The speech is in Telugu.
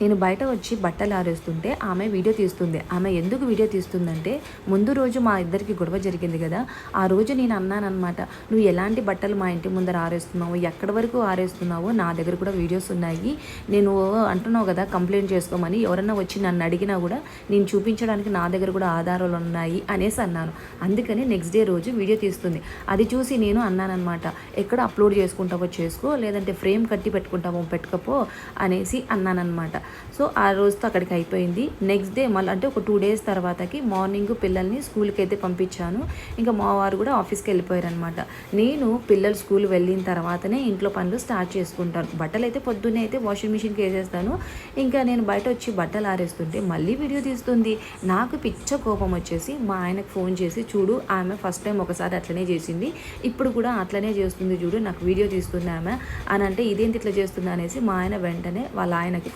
నేను బయట వచ్చి బట్టలు ఆరేస్తుంటే ఆమె వీడియో తీస్తుంది. ఆమె ఎందుకు వీడియో తీస్తుందంటే ముందు రోజు మా ఇద్దరికి గొడవ జరిగింది కదా. ఆ రోజు నేను అన్నానమాట నువ్వు ఎలాంటి బట్టలు మా ఇంటి ముందర ఆరేస్తున్నావు? ఎక్కడి వరకు ఆరేస్తున్నావో? నా దగ్గర కూడా వీడియోస్ ఉన్నాయి. నేను అంటున్నావు కదా కంప్లైంట్ చేసుకోమని. ఎవరన్నా వచ్చి నన్ను అడిగినా కూడా నేను చూపించడానికి నా దగ్గర కూడా ఆధారాలు ఉన్నాయి అనేసి అన్నాను. అందుకని నెక్స్ట్ డే రోజు వీడియో తీస్తుంది. అది చూసి నేను అన్నానమాట ఎక్కడ అప్లోడ్ చేసుకుంటావో చేసుకో లేదంటే ఫ్రేమ్ కట్టి పెట్టుకుంటావో పెట్టుకపో అనేసి అన్నానమాట సో ఆ రోజుతో అక్కడికి అయిపోయింది. నెక్స్ట్ డే మళ్ళీ అంటే ఒక టూ డేస్ తర్వాతకి మార్నింగ్ పిల్లల్ని స్కూల్కి అయితే పంపించాను. ఇంకా మా వారు కూడా ఆఫీస్కి వెళ్ళిపోయారనమాట నేను పిల్లలు స్కూల్ వెళ్ళిన తర్వాతనే ఇంట్లో పనులు స్టార్ట్ చేసుకుంటాను. బట్టలు అయితే పొద్దున్నే అయితే వాషింగ్ మిషన్కి వేసేస్తాను. ఇంకా నేను బయట వచ్చి బట్టలు ఆరేస్తుంటే మళ్ళీ వీడియో తీస్తుంది. నాకు పిచ్చ కోపం వచ్చేసి మా ఆయనకు ఫోన్ చేసి చూడు ఆమె ఫస్ట్ టైం ఒకసారి అట్లనే చేసింది. ఇప్పుడు కూడా అట్లనే చేస్తుంది చూడు నాకు వీడియో తీస్తుంది ఆమె. అని అంటే ఇదేంటి ఇట్లా చేస్తుంది? అనేసి మా ఆయన వెంటనే వాళ్ళ ఆయనకి